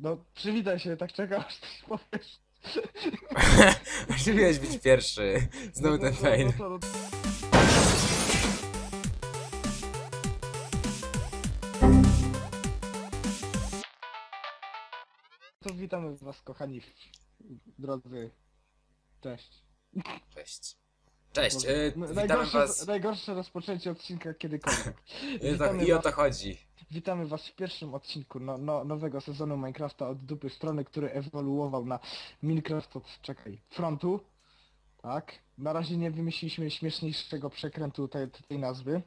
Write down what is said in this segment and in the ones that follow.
No, przywitaj się, tak czekam, aż coś powiesz. Musiałeś być pierwszy. Znowu No, ten no, fail. no, to- no, To witamy was, kochani, drodzy. Cześć. Cześć. Cześć, e, no, witamy najgorsze, was. najgorsze rozpoczęcie odcinka kiedykolwiek. I o to, witamy I o was- to chodzi. Witamy was w pierwszym odcinku no, no, nowego sezonu Minecrafta od dupy strony, który ewoluował na Minecraft od, czekaj, frontu. Tak. Na razie nie wymyśliliśmy śmieszniejszego przekrętu tej, tej nazwy.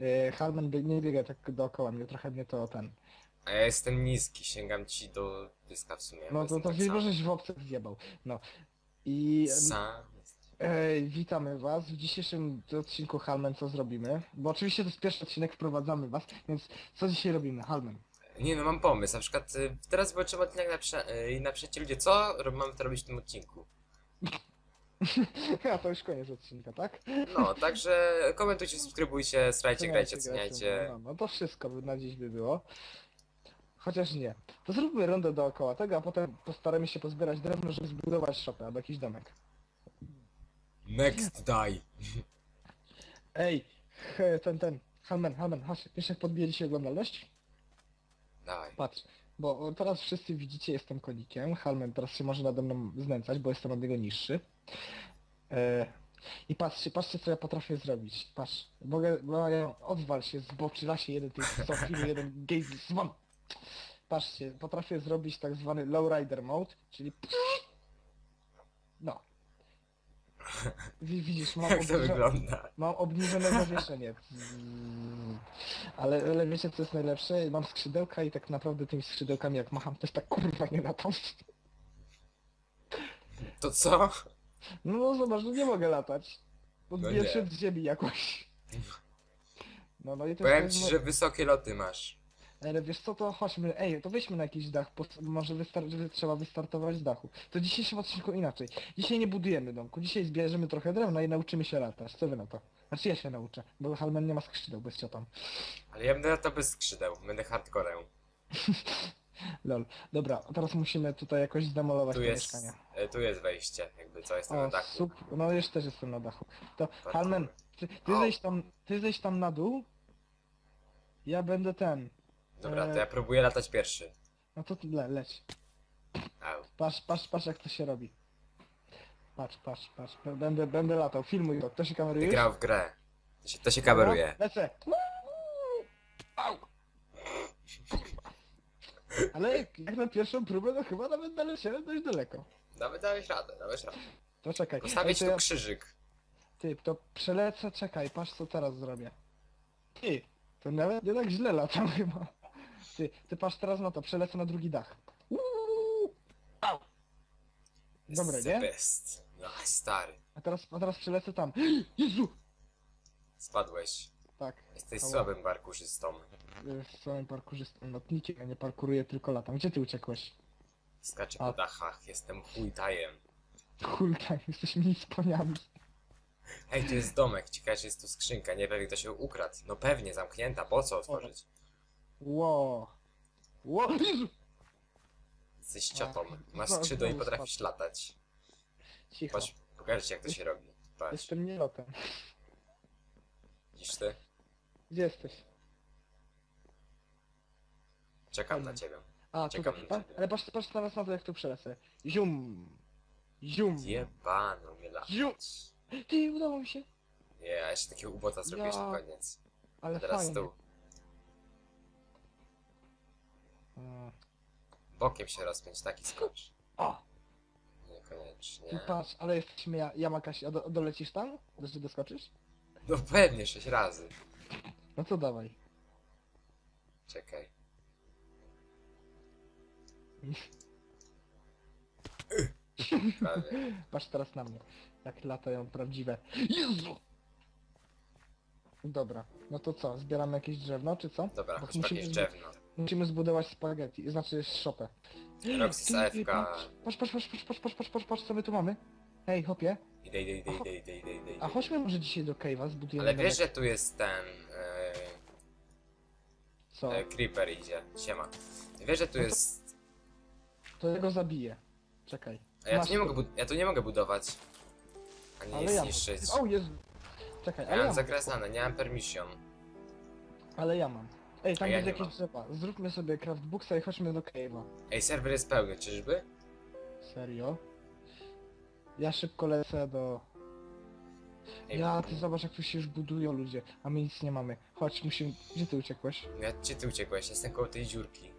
E, Harman bie- nie biega tak dookoła mnie, trochę mnie to ten. A ja jestem niski, sięgam ci do dyska w sumie. bo No to, jestem to tak wiem, sam. żeś w obcych zjebał. No. I Sam. E, witamy was w dzisiejszym odcinku Halmen, co zrobimy? Bo oczywiście to jest pierwszy odcinek, wprowadzamy was, więc co dzisiaj robimy, Halmen? Nie no, mam pomysł. Na przykład e, teraz zobaczymy odcinek na prze... e, i napiszecie ludzie, co ro- mamy to robić w tym odcinku. A to już koniec odcinka, tak? No, także komentujcie, subskrybujcie, strajcie, grajcie, Oceniajcie, oceniajcie. No, no to wszystko by na dziś by było. Chociaż nie. To zróbmy rundę dookoła tego, a potem postaramy się pozbierać drewno, żeby zbudować szopę albo jakiś domek. Next die. Ej, he, ten, ten, Halmen, Halmen, chodź, wiesz jak podbije dzisiaj oglądalność? Dawaj. Patrz, bo teraz wszyscy widzicie, jestem konikiem, Halmen teraz się może nade mną znęcać, bo jestem od niego niższy. E, I patrzcie, patrzcie co ja potrafię zrobić, patrz, mogę, mogę odwal się, zboczyla się jeden tych Sofilu, jeden Gaze Swan. Patrzcie, potrafię zrobić tak zwany lowrider mode, czyli no. Wi- Widzisz, mam Jak to obniżo- wygląda? Mam obniżone zawieszenie. Mm. Ale, ale wiecie co jest najlepsze? Mam skrzydełka i tak naprawdę tymi skrzydełkami jak macham też tak kurwa nie latam. To co? No, no zobacz, no nie mogę latać. No Odbiję nie. się od ziemi jakoś. No no i to Powiem jest... ci, mo- że wysokie loty masz. Ale wiesz co, to chodźmy, ej, to weźmy na jakiś dach, bo może wystar- trzeba wystartować z dachu. To w dzisiejszym odcinku inaczej. Dzisiaj nie budujemy domku, dzisiaj zbierzemy trochę drewna i nauczymy się latać. Co wy na to? Znaczy ja się nauczę, bo Halmen nie ma skrzydeł, bez tam. Ale ja będę to bez skrzydeł, będę hardcorem. Lol. Dobra, a teraz musimy tutaj jakoś zdemolować Tu te jest, mieszkania. e, tu jest wejście, jakby co, jestem na O, dachu. sup, no jeszcze też jestem na dachu. To. Halmen, ty, ty O. zejdź tam, ty zejdź tam na dół. Ja będę ten. Dobra, to e, ja próbuję latać pierwszy. No to ty le, leć. Au. Patrz, patrz, patrz jak to się robi. Patrz, patrz, patrz. Będę, będę latał. Filmuj to. Kto się kameruje? Ty grał w grę. To się, to się kameruje. Lecę. Au. Ale jak na pierwszą próbę, to chyba nawet doleciałem dość daleko. Nawet dałeś radę, dałeś radę. To czekaj. Postawić Ej, to tu krzyżyk. Ty, to przelecę, czekaj, patrz co teraz zrobię. Ty, to nawet nie tak źle latam chyba. Ty, ty patrz teraz na to, przelecę na drugi dach. Uuu. Au. Dobre, The nie? best. No stary. A teraz, a teraz przelecę tam. Jezu! Spadłeś. Tak, Jesteś słabym parkurzystą. z całym parkurzystą lotnikiem, ja nie parkuruję, tylko latam. Gdzie ty uciekłeś? Skaczę A. po dachach, jestem chujtajem. Hultaj, jesteś mi z poniami. Hej, tu jest domek, ciekawe, czy jest tu skrzynka, nie pewnie ktoś ją ukradł. No pewnie, zamknięta, po co otworzyć? Ło. Ło, Jezu! Jesteś ciotą, masz Znowu- skrzydło i potrafisz latać. Cicho, pokażę ci jak to się robi. Patrz, jestem nielotem. widzisz ty? Gdzie jesteś? Czekam na ciebie. A, Pa, ciebie. ale patrz, patrz teraz na to, jak tu przelecę. Zium. Zium. Jebano mnie Ziu. latać. Ty, udało mi się. Nie, ja jeszcze takiego ubota zrobiłeś Ja. na koniec. Ale Teraz fajnie. tu, Mm. bokiem się rozpiąć, taki skocz. O, Niekoniecznie. patrz, ale jesteśmy ja, Yamakaś, a do, dolecisz tam? Do, że doskoczysz? No pewnie, sześć razy. No to dawaj. Czekaj. Prawie. Patrz teraz na mnie. Jak latają prawdziwe. Jezu! Dobra, no to co, zbieramy jakieś drewno, czy co? Dobra, Bo jakieś zbu- drzewno. Musimy zbudować spaghetti, znaczy szopę. Roxy ty, AFK. Patrz, patrz, patrz, patrz, patrz, patrz, patrz, patrz, patrz, co my tu mamy. Hej, hopie. Idę, idę, idę, idę, idę, idę, idę. A chodźmy może dzisiaj do Cave'a, zbudujemy Ale wiesz, że tu jest ten... E, Co? e, creeper idzie. Siema. Wiesz, że tu No jest... To ja go zabiję. Czekaj. A ja tu nie mogę, bud- ja tu nie mogę budować. Ani Ale nic ja zniszczyć. O, jest. Czekaj, Ja ale ja mam mam. zakresane, nie mam permission. Ale ja mam. Ej, tam A ja nie jakieś drzewa. Zróbmy sobie craftbooksa i chodźmy do cave'a. Ej, serwer jest pełny, czyżby? Serio? Ja szybko lecę do... Ej, Ja, ty zobacz jak tu się już budują ludzie, a my nic nie mamy. Chodź, musimy... Gdzie ty uciekłeś? Ja, gdzie ty uciekłeś? Jestem koło tej dziurki.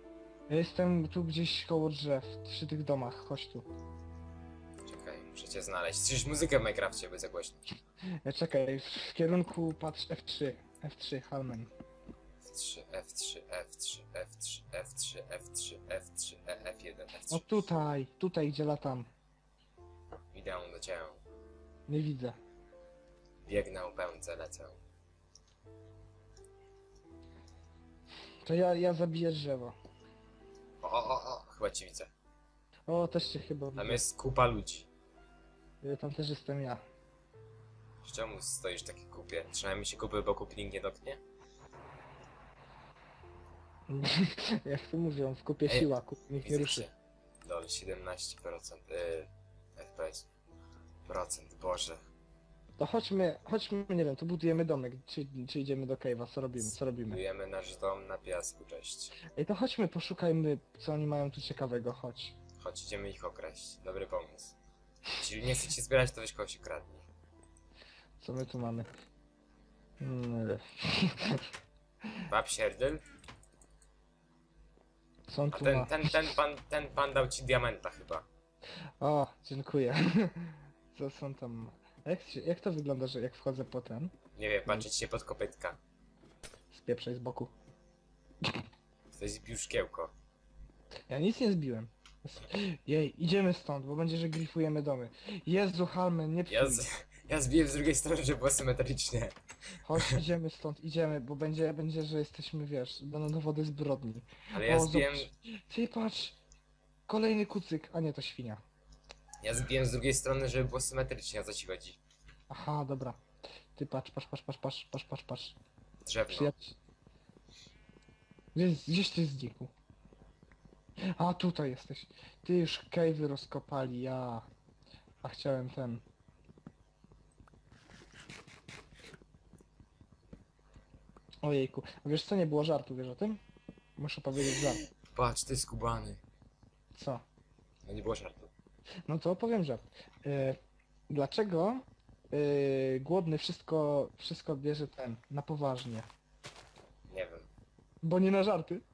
Ja jestem tu gdzieś koło drzew, przy tych domach, chodź tu. Czekaj, muszę cię znaleźć. Słyszysz muzykę w Minecrafcie, bo za głośno. Czekaj, w kierunku patrz F3. F3, Halmen. F3, F3, F3, F3, F3, F3, F3, E, F1, O F3. tutaj, tutaj gdzie latam. Idę do ciebie. Nie widzę. Biegnę, pędzę, lecę. To ja, ja zabiję drzewo. O, o, o, o, chyba cię widzę. O, też się chyba Tam widzę. jest kupa ludzi. Y, Tam też jestem ja. Czemu stoisz taki kupie? Przynajmniej się kupy, bo kup nikt nie dotknie? Jak to mówią, w kupie Ej, siła, kup nikt nie ruszy. Lol, 17% y, FPS. Procent, Boże. To chodźmy, chodźmy, nie wiem, to budujemy domek, czy, czy idziemy do cave'a, co robimy, co robimy? Budujemy nasz dom na piasku, cześć. Ej, to chodźmy, poszukajmy, co oni mają tu ciekawego, chodź. Chodź, idziemy ich okraść. Dobry pomysł. Jeśli nie chcecie zbierać, to weź kogoś ukradnij. Co my tu mamy? Mm, Bab Sierdyl? Co on A tu ten, ma? ten, ten, pan, ten pan dał ci diamenta chyba. O, dziękuję. Co są tam? Jak, się, jak to wygląda, że jak wchodzę po ten? Nie wiem, patrzeć się pod kopytka. Spieprzaj z boku. Ktoś zbił szkiełko. Ja nic nie zbiłem. Jej, idziemy stąd, bo będzie, że grifujemy domy. Jezu, Halmen, nie psuj. Ja, z, ja zbiłem z drugiej strony, żeby było symetrycznie. Chodź, idziemy stąd, idziemy, bo będzie, będzie, że jesteśmy, wiesz, będą dowody zbrodni. Ale ja zbiłem, zobacz. Ty patrz! Kolejny kucyk, a nie, to świnia. ja zbiłem z drugiej strony, żeby było symetrycznie, o co ci chodzi. Aha, dobra. Ty patrz, patrz, patrz, patrz, patrz, patrz, patrz, patrz. Drzewno. Przyjaciół. Gdzieś, gdzieś ty znikł. A, tutaj jesteś. Ty już cave'y rozkopali, ja... A chciałem ten... Ojejku. A wiesz co, nie było żartu, wiesz o tym? Muszę powiedzieć żart. Patrz, ty skubany. Co? No nie było żartu. No to opowiem żart. E, dlaczego e, głodny wszystko, wszystko bierze ten, na poważnie? Nie wiem. Bo nie na żarty.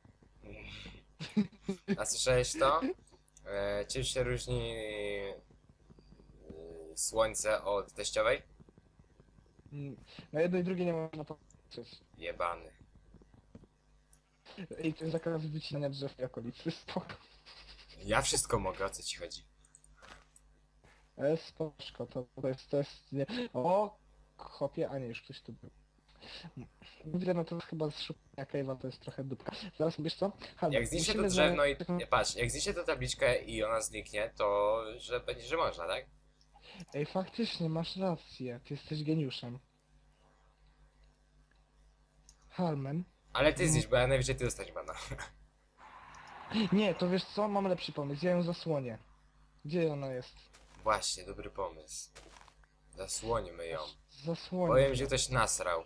A słyszałeś to? E, czym się różni e, słońce od teściowej? Mm, Na jedno i drugie nie można Jebany. I jest zakaz wycinania drzew i okolicy, spoko. Ja wszystko mogę, o co ci chodzi? E, spoczko, to, to jest, to jest, nie... O! Chopie, a nie, już ktoś tu był. Mówię, no to chyba z szukania cave'a to jest trochę dupka. Zaraz, wiesz co? Halber, Jak zniszczę to musimy drzewno i... znaleźć- Nie, patrz, jak zniszczę tę tabliczkę i ona zniknie, to że będzie, że można, tak? Ej, faktycznie, masz rację, ty jesteś geniuszem. Halmen? Ale ty zniszcz, bo ja najwyżej ty dostać bana. Nie, to wiesz co? Mam lepszy pomysł, ja ją zasłonię. Gdzie ona jest? Właśnie, dobry pomysł. Zasłonimy ją. Zasłonię. Powiem, że ktoś nasrał.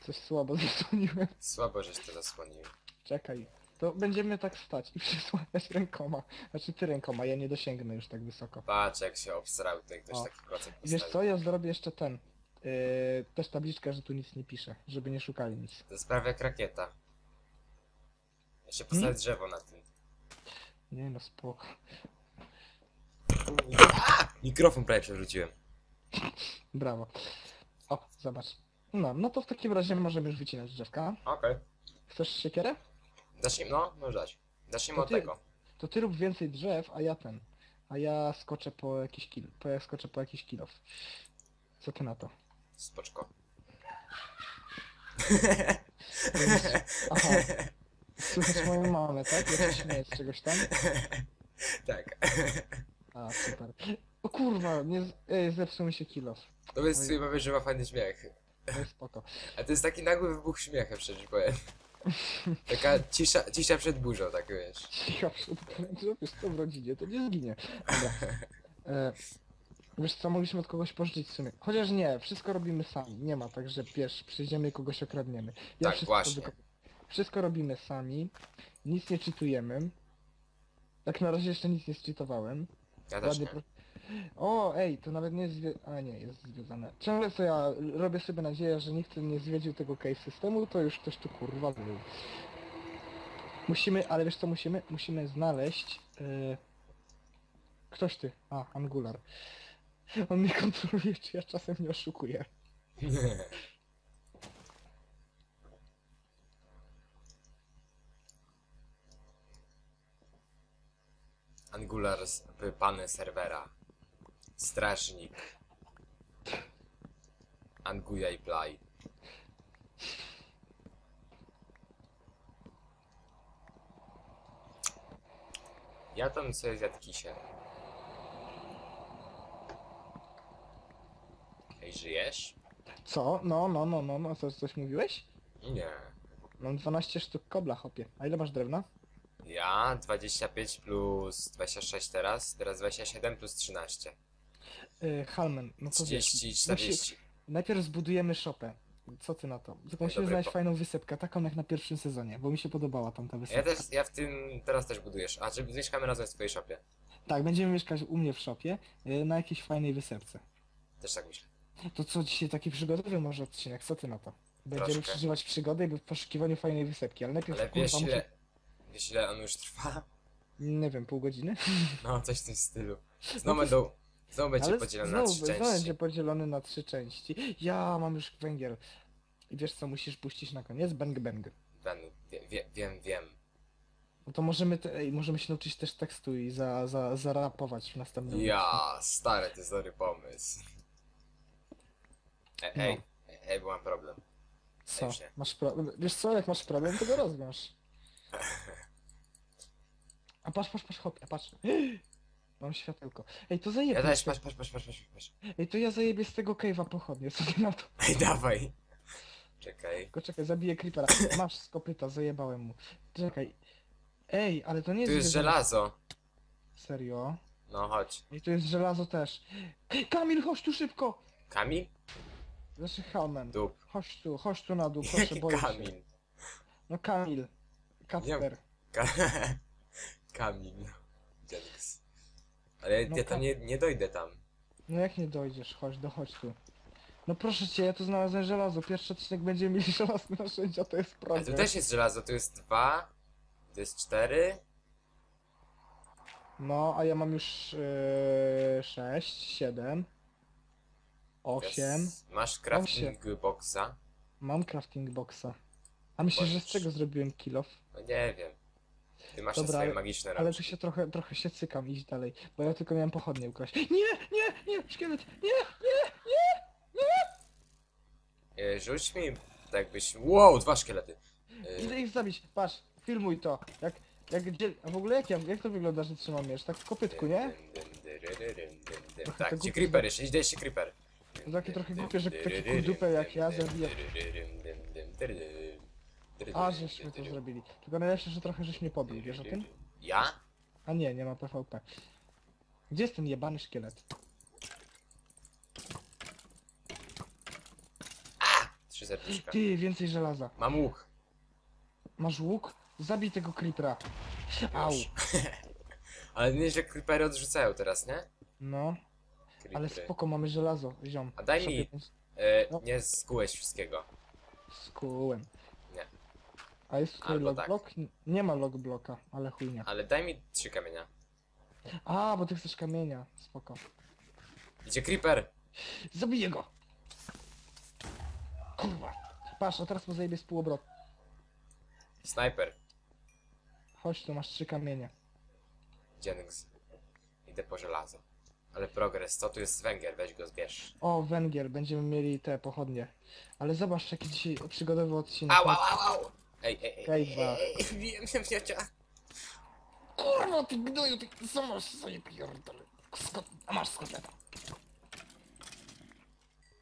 Coś słabo zasłoniłem. Słabo, żeś to zasłonił. Czekaj. To będziemy tak stać i przysłaniać rękoma. Znaczy ty rękoma, ja nie dosięgnę już tak wysoko. Patrz, jak się obsrał tutaj ktoś O. taki klocek Wiesz postawił. co, ja zrobię jeszcze ten. Yy, też tabliczkę, że tu nic nie pisze, żeby nie szukali nic. To jest prawie jak rakieta. Ja się postawię Hmm? drzewo na tym. Nie no, spoko. A! Mikrofon prawie przewróciłem. Brawo. O, zobacz. No, no to w takim razie możemy już wycinać drzewka. Okej. Chcesz siekierę? Zacznijmy, no, możesz dać. Zacznijmy To od ty- tego. To ty rób więcej drzew, a ja ten. A ja skoczę po jakiś kil. Po ja skoczę po jakiś kilof. Co ty na to? Spoczko. Aha. Słychać moją mamę, tak? Ja się śmieję z czegoś tam. tak. A, super. O kurwa, nie z... Ej, zepsuł mi się kilof. Powiedz swojej mamie, że ma fajny śmiech. To jest spoko. A to jest taki nagły wybuch śmiechem, przecież powiem. Taka cisza, cisza przed burzą, tak wiesz. Że wiesz co w rodzinie, to nie zginie. Dobra. E, wiesz co, mogliśmy od kogoś pożyczyć w sumie. Chociaż nie, wszystko robimy sami. Nie ma tak, że wiesz, przyjdziemy i kogoś okradniemy. Ja Tak, wszystko właśnie. wyko- Wszystko robimy sami. Nic nie czytujemy. Tak na razie jeszcze nic nie zczytowałem. Ja też Ładnie nie. pro... O, ej, to nawet nie jest zwie... A nie, jest związane. Ciągle co ja robię sobie nadzieję, że nikt nie zwiedził tego case systemu, to już ktoś tu kurwa był. Musimy, ale wiesz co musimy? Musimy znaleźć... Yy... Ktoś ty. A, Angular. On mnie kontroluje, czy ja czasem nie oszukuję. Angular z serwera. Strażnik. Anguja i play. Ja tam sobie zjadł kisie. Ej, żyjesz? Co? No, no, no, no, no, coś, coś mówiłeś? Nie. Mam 12 sztuk kobla, hopie. A ile masz drewna? Ja 25 plus 26 teraz, teraz 27 plus 13. Yy, Halmen, no to wiesz, 30, musi- 40. Najpierw zbudujemy shopę. Co ty na to? Tylko musimy dobry znaleźć po- fajną wysepkę, taką jak na pierwszym sezonie, bo mi się podobała tamta Ja wysepka. też, ja w tym teraz też budujesz. A czy mieszkamy razem w twojej shopie? Tak, będziemy mieszkać u mnie w shopie, y, na jakiejś fajnej wysepce. Też tak myślę. To co, dzisiaj taki przygodowy może odcinek, co ty na to? Będziemy Troszkę. przeżywać przygody w poszukiwaniu fajnej wysepki, ale najpierw Ale wiesz muszę... ile, wiesz ile on już trwa? Nie wiem, pół godziny? No, coś w tym stylu. No to- będą, znowu będzie Ale podzielony na znowu, trzy znowu części. będzie podzielony na trzy części. Ja mam już węgiel. I wiesz co musisz puścić na koniec? Bang bang. Ben, wie, wie, wiem, wiem. No to możemy, te, ej, możemy się nauczyć też tekstu i za, za, zarapować w następnym Ja, stary, to jest dobry pomysł. E, No. ej, ej, bo mam problem. Co? Nie. Masz problem? Wiesz co, jak masz problem, to go rozwiąż. A patrz, patrz, patrz, hop, patrz. Mam światełko. Ej, to zajebię. Ja też, patrz, patrz, patrz, patrz, patrz, patrz. Ej, to ja zajebię z tego cave'a pochodnie, co ty na to? Ej, dawaj. Czekaj. Tylko czekaj, zabiję creepera. Masz z kopyta, zajebałem mu. Czekaj. Ej, ale to nie jest... Tu jest żelazo. Serio? No chodź. I tu jest żelazo też. Kamil, chodź tu szybko! Kamil? Znaczy Helmen. Dup. Chodź tu, chodź tu na dół, proszę, Jaki boję się. Kamil? No Kamil. Kacper. Ka Kamil. Ale No ja tam Ka- nie, nie dojdę tam. No jak nie dojdziesz, chodź, dochodź tu. No proszę cię, ja tu znalazłem żelazo. Pierwszy odcinek będziemy mieli żelazne narzędzia, to jest Ale problem. tu też jest żelazo, tu jest dwa, tu jest cztery. No, a ja mam już yy, 6, 7, to 8. jest- Masz crafting boxa? Mam crafting boxa. A myślisz, że z czego zrobiłem kill off? No nie wiem. Ty masz te Dobra, swoje ale- magiczne Ale się trochę, trochę się cykam iść dalej, bo ja tylko miałem pochodnie ukraść. Nie, nie, nie, szkielet, nie, nie! E, Rzuć mi, tak jakbyś... Wow, dwa szkielety. E, Idę ich zabić, patrz, filmuj to. Jak, jak gdzie, a w ogóle jak ja, jak to wygląda, że trzymam miecz? Tak w kopytku, nie? dym, dym, dyryryrym, dym, dym. Trochę Tak, to gdzie głupie, creeper jeszcze, idzie jeszcze creeper. To takie trochę głupie, że taki kurdupę jak ja zabija. A, żeśmy to zrobili. Tylko najlepsze, że trochę żeś mnie pobił, wiesz o tym? Ja? A nie, nie ma PvP. Gdzie jest ten jebany szkielet? Trzy serduszka. Ty, więcej żelaza. Mam łuk. Masz łuk? Zabij tego creepera. Au. Już. Ale nie, że creepery odrzucają teraz, nie? No, ale Creepery. spoko, mamy żelazo, ziom. A daj mi- więc E, No. nie skułeś wszystkiego. Nie. A jest tutaj Albo tak. Nie ma logbloka, ale chujnia. Ale daj mi trzy kamienia. A, bo ty chcesz kamienia. Spoko. Idzie creeper! Zabiję go! Kurwa. Patrz, a teraz mu zajebie z półobrotu. Sniper. Chodź tu, masz trzy kamienie. Jennings. Idę po żelazo. Ale progres, co tu jest węgiel? Weź go zbierz. O, węgiel, będziemy mieli te pochodnie. Ale zobacz, jaki dzisiaj przygodowy odcinek. Au, au, au, au! Ej, ej, ej, ej, Kejwa. ej, ej, wiem, wiem, wiem, wiem. Kurwa, ty gnoju, ty co masz sobie pierdolę? Skot... A masz skotleta.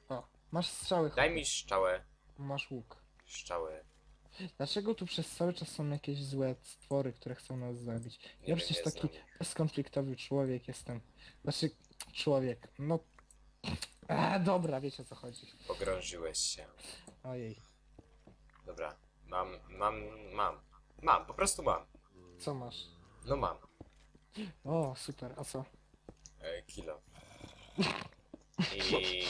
O, masz strzały, Daj mi szczałę. masz łuk. Szczałę. Dlaczego tu przez cały czas są jakieś złe stwory, które chcą nas zabić? Nie Ja wiem, przecież nie taki znam. bezkonfliktowy człowiek jestem. Znaczy, człowiek, no... A, dobra, wiecie o co chodzi. Pogrążyłeś się. Ojej, Dobra. Mam, mam, mam. Mam, po prostu mam. co masz? No mam. O, super, a co? E, kilo. I,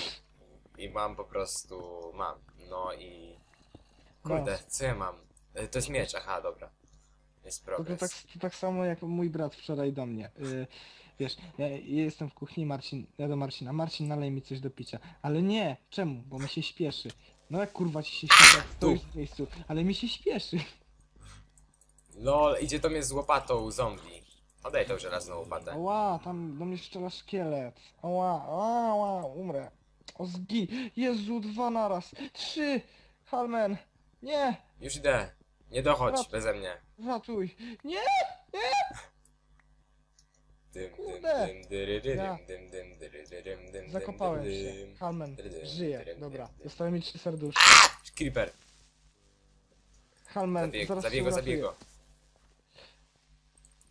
I mam po prostu, mam. No i... Kurde, co ja mam? E, To jest miecz, aha, dobra. Jest To, to, tak, to tak samo jak mój brat wczoraj do mnie. Y, wiesz, ja, ja jestem w kuchni, Marcin, ja do Marcina. Marcin, nalej mi coś do picia. Ale nie, czemu? Bo mi się śpieszy. No jak kurwa ci się śpieszy, stoisz w miejscu. Ale mi się śpieszy. LOL, idzie do mnie z łopatą zombie. Oddaj tą żelazną łopatę. Ała, tam do mnie strzela szkielet. Ała, ała, umrę. O zgi. Jezu, dwa naraz. Trzy. Halmen. Nie, Już idę. Nie dochodź beze mnie. ratuj. Nie! Dym, dym, Kurde. dym, Ja. dym, dym, dyryryrym, dym, Zakopałem dym, się. Halmen, Dym, żyje. dym, Dobra, dym, dym. zostały mi trzy serduszki. Creeper, Halmen, zabieg, zaraz zabieg cię go, uratuję. zabieg go.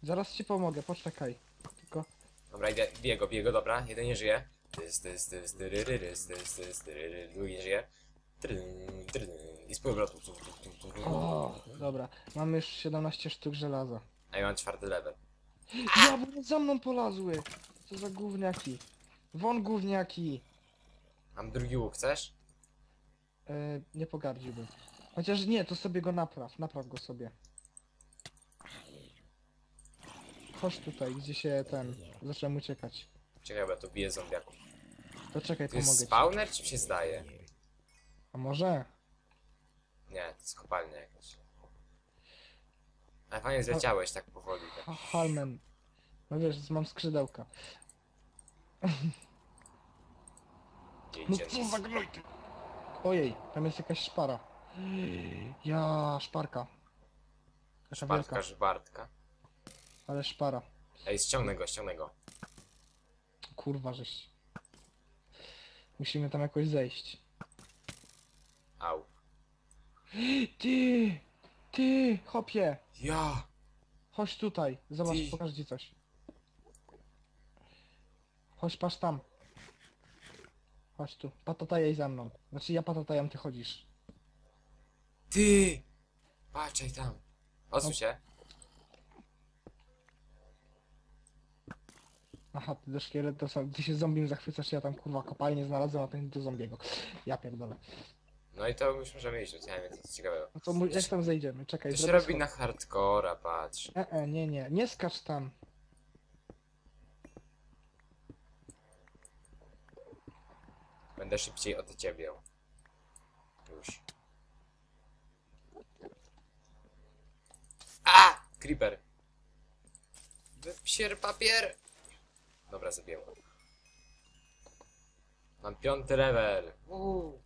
Zaraz ci pomogę, poczekaj. Tylko Dobra, idę, bije go, bije go, dobra, jeden nie żyje. Tys, tys, tys, tyryryrys, tys, tys, tyryry, drugi nie żyje. Trydym, trydym. I z powrotu. Tu, tu, tu, tu, tu. O, dobra, mamy już 17 sztuk żelaza. A ja mam czwarty level. Ja, bo za mną polazły! Co za gówniaki. Won gówniaki! Mam drugi łuk, chcesz? E, nie pogardziłbym. Chociaż nie, to sobie go napraw, napraw go sobie. Chodź tutaj, gdzie się ten... Zacząłem uciekać. Czekaj, bo ja tu biję zombiaków. To czekaj, To jest pomogę ci. spawner, czy mi się zdaje? A może? Nie, to jest kopalnia jakaś. Ale fajnie zleciałeś tak powoli. Tak. Ha, Halmen. No wiesz, mam skrzydełka. No idzie co za gnojty! Ojej, tam jest jakaś szpara. Ja, szparka. Taka Bartka, wielka, ale szpara. Ej, ściągnę go, ściągnę go. Kurwa, żeś. Musimy tam jakoś zejść. Au. Ty! Ty! Hopie! Ja! Chodź tutaj, zobacz, Ty. pokażę ci coś. Chodź, patrz tam. Chodź tu, patatajaj za mną. Znaczy ja patatajam, ty chodzisz. Ty! Patrzaj tam. Odsuń No. się. Aha, ty do szkieletu, ty się zombiem zachwycasz, ja tam kurwa kopalnię znalazłem, a ten do zombiego. Ja pierdolę. No i to już możemy iść, wiem, co jest ciekawego. No to mu- jak tam zejdziemy? Czekaj, To się zrobię robi schod- na hardcora, patrz. E, e, nie, nie, nie skacz tam. Będę szybciej od ciebie. Już. A! Creeper! Wypsier papier! Dobra, zabiję go. Mam piąty level. Uuu.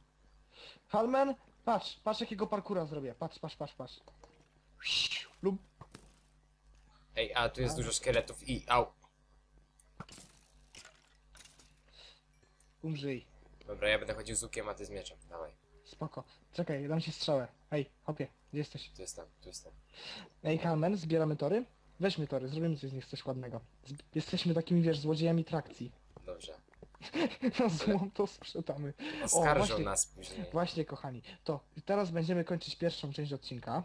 Halmen, patrz, patrz jakiego parkura zrobię. Patrz, patrz, patrz, patrz. Lub... Ej, a tu jest dużo szkieletów i... Au! Umrzyj. Dobra, ja będę chodził z łukiem, a ty z mieczem. Dawaj. Spoko. Czekaj, dam ci strzałę. Ej, hopie, gdzie jesteś? Tu jestem, tu jestem. Ej, Halmen, zbieramy tory? Weźmy tory, zrobimy coś z nich coś ładnego. Jesteśmy takimi, wiesz, złodziejami trakcji. Dobrze. Na złą to sprzedamy. Oskarżą właśnie. nas później. Właśnie, kochani, to teraz będziemy kończyć pierwszą część odcinka.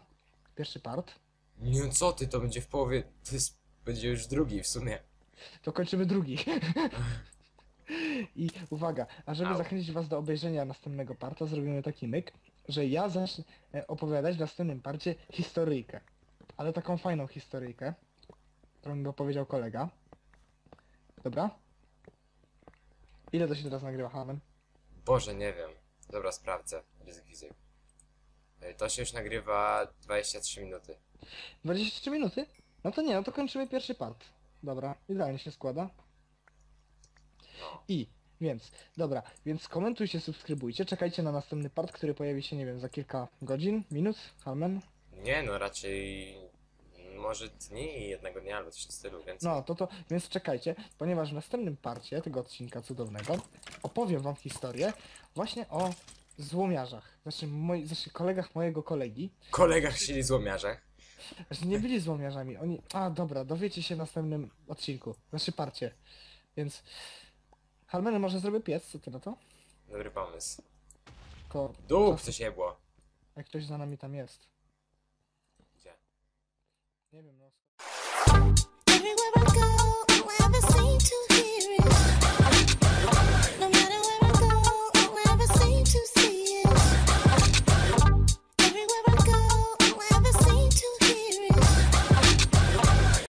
Pierwszy part. Nie, co ty, to będzie w połowie... To jest... Będzie już drugi w sumie. To kończymy drugi. I uwaga, a żeby Au. zachęcić was do obejrzenia następnego parta, zrobimy taki myk, że ja zacznę e, opowiadać w następnym parcie historyjkę. Ale taką fajną historyjkę, którą mi opowiedział kolega. Dobra? Ile to się teraz nagrywa, Hamen? Boże, nie wiem. Dobra, sprawdzę. Ryzyk fizyk. Ej, To się już nagrywa 23 minuty. 23 minuty? No to nie, no to kończymy pierwszy part. Dobra, idealnie się składa. I, więc, dobra, więc komentujcie, subskrybujcie, czekajcie na następny part, który pojawi się, nie wiem, za kilka godzin, minut, Halmen. Nie, no raczej... Może dni jednego dnia albo coś w stylu, więc... No, to to, więc czekajcie, ponieważ w następnym parcie tego odcinka cudownego opowiem wam historię właśnie o złomiarzach. Znaczy, moi, znaczy kolegach mojego kolegi. Kolega chcieli złomiarzach. Znaczy nie byli złomiarzami. Oni. A dobra, dowiecie się w następnym odcinku. Znaczy parcie. Więc. Halmery, może zrobię piec, co ty na to? Dobry pomysł. Ko Dup, coś nie było. Jak ktoś za nami tam jest. Gdzie? Nie wiem, no. Everywhere I go, all ever seem to hear is